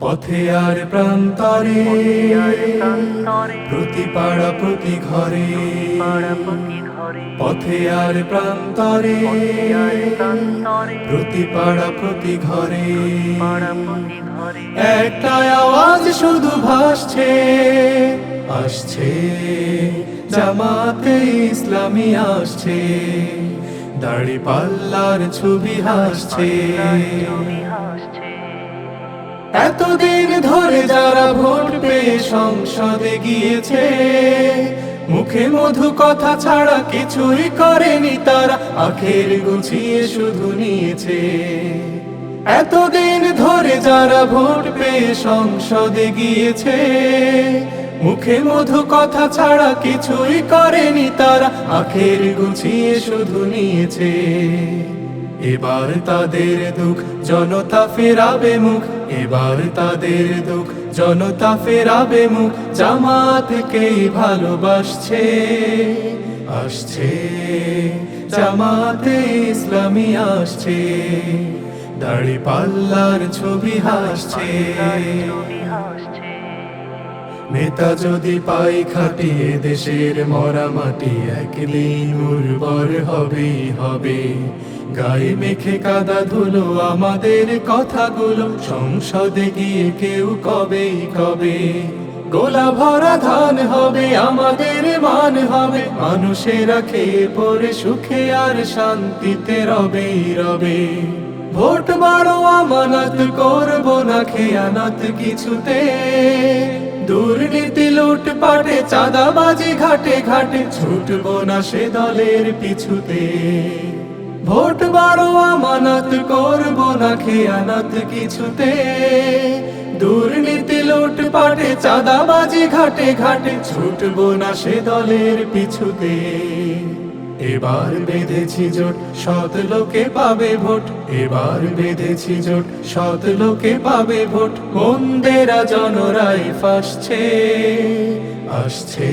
পথে আর প্রান্তরে প্রতি পাড়া প্রতি ঘরে পথে আর প্রান্তরে প্রতি পাড়া প্রতি ঘরে পাড়া প্রতি ঘরে একটা আওয়াজ শুধু ভাসছে আসছে জামাতে ইসলামী আসছে দাড়ি পাল্লার ছবি হাসছে ছবি হাসছে এতদিন ধরে যারা ভোট পেয়ে সংসদে গিয়েছে, মুখে মধু কথা ছাড়া কিছুই করেনি তারা, আখের গুছিয়ে শুধু নিয়েছে। এতদিন ধরে যারা ভোট পেয়ে সংসদে গিয়েছে, মুখে মধু কথা ছাড়া কিছুই করেনি তারা, আখের গুছিয়ে শুধু নিয়েছে। এবার তাদের দুঃখ জনতা ফেরাবে মুখ, এবার তাদের দুঃখ জনতা ফেরাবে মুখ জামাতকেই ভালোবাসছে, আসছে, জামাতে ইসলামী আসছে দাড়ি পাল্লার ছবি হাসছে। নেতা যদি পাই খাটিয়ে দেশের মরা মাটি, একদিন উর্বর হবে হবে। গায়ে মেখে কাদা ধুলো আমাদের কথাগুলো, সংসদে গিয়ে কেউ কবে কবে? গোলা ভরা ধান হবে, আমাদের মান হবে। মানুষেরা খেয়ে পরে সুখে আর শান্তিতে রবে রবে। ভোট বাড়ো আমানত, করব না খেয়ানত কিছুতে। দুর্নীতি লুটপাটে, চাঁদাবাজি ঘাটে ঘাটে ছুটবো না সে দলের পিছুতে। ভোট বাড়ো আমানত করব না খেয়ানত কিছুতে। দুর্নীতি লুটপাটে, চাঁদাবাজি ঘাটে ঘাটে ছুটবো না সে দলের পিছুতে। এবার বেঁধেছি জোট, সৎ লোকে পাবে ভোট। এবার বেঁধেছি জোট, সৎ লোকে পাবে ভোট। মন্দেরা জনরাই ফাসছে, আসছে।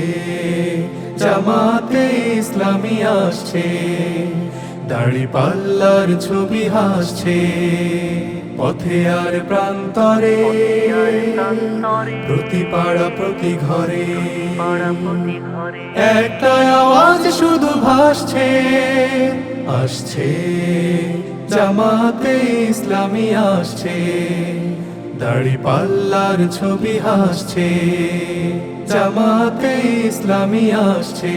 জামাতে ইসলামী আসছে দাড়ি পাল্লার ছবি হাসছে। পথে আর প্রান্তরে প্রতি পাড়া প্রতি ঘরে। একটা আওয়াজ শুধু ভাসছে, আসছে, জামাতে ইসলামী আসছে, দাড়ি পাল্লার ছবি হাসছে, জামাতে ইসলামী আসছে,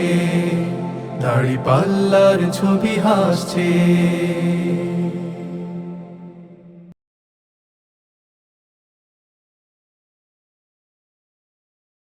দাড়ি পাল্লার ছবি হাসছে।